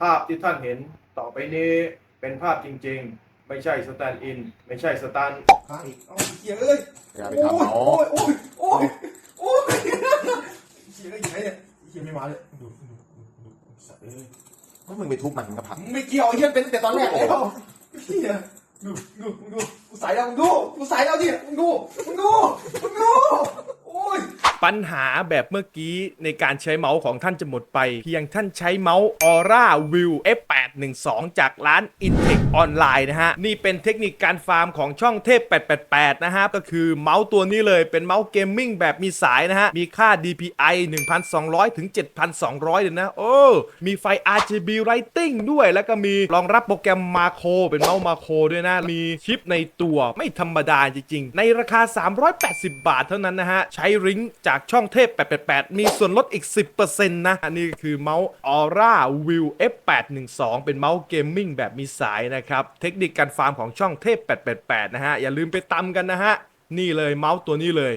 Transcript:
ภาพที่ท่านเห็นต่อไปนี้เป็นภาพจริง ๆ ไม่ใช่สแตนด์อิน ไม่ใช่สแตนด์ข้างอีกเอาเขียเอ้ยอย่าไปโอ้ทำยเขาโอ้ยโอ้ยโอ้ยโอ้ยเขียเอ้ยอยู่ไหนเนี่ยเขียไม่มาเลยดูดูดูดูสัตว์เอ้ยว่ามึงไปทุบมันกับผักมึงไม่เกี่ยวไอ้เหี้ยเป็นตั้งแต่ตอนแรกแล้วเฮียดูดูมึงดูกูใส่แล้วมึงดูกูใส่แล้วดิมึงดูมึงดูมึงดูโอ้ย ปัญหาแบบเมื่อกี้ในการใช้เมาส์ของท่านจะหมดไป เพียงท่านใช้เมาส์ Aura View F812 จากร้าน Intech Online นะฮะ นี่เป็นเทคนิคการฟาร์มของช่องเทพ 888 นะฮะ ก็คือเมาส์ตัวนี้เลยเป็นเมาส์เกมมิ่งแบบมีสายนะฮะ มีค่า DPI 1,200 ถึง 7,200 เลยนะ โอ้ มีไฟ RGB Lighting ด้วย แล้วก็มีรองรับโปรแกรมมาโคเป็นเมาส์มาโคด้วยนะ มีชิปในตัวไม่ธรรมดาจริงๆ ในราคา 380 บาทเท่านั้นนะฮะ ใช้ริงก์จากช่องเทพ 888 มีส่วนลดอีก 10%นะ อันนี้คือเมาส์ Aura View F812 เป็นเมาส์เกมมิ่งแบบมีสายนะครับ เทคนิคการฟาร์มของช่องเทพ 888 นะฮะ อย่าลืมไปตำกันนะฮะ นี่เลยเมาส์ตัวนี้เลย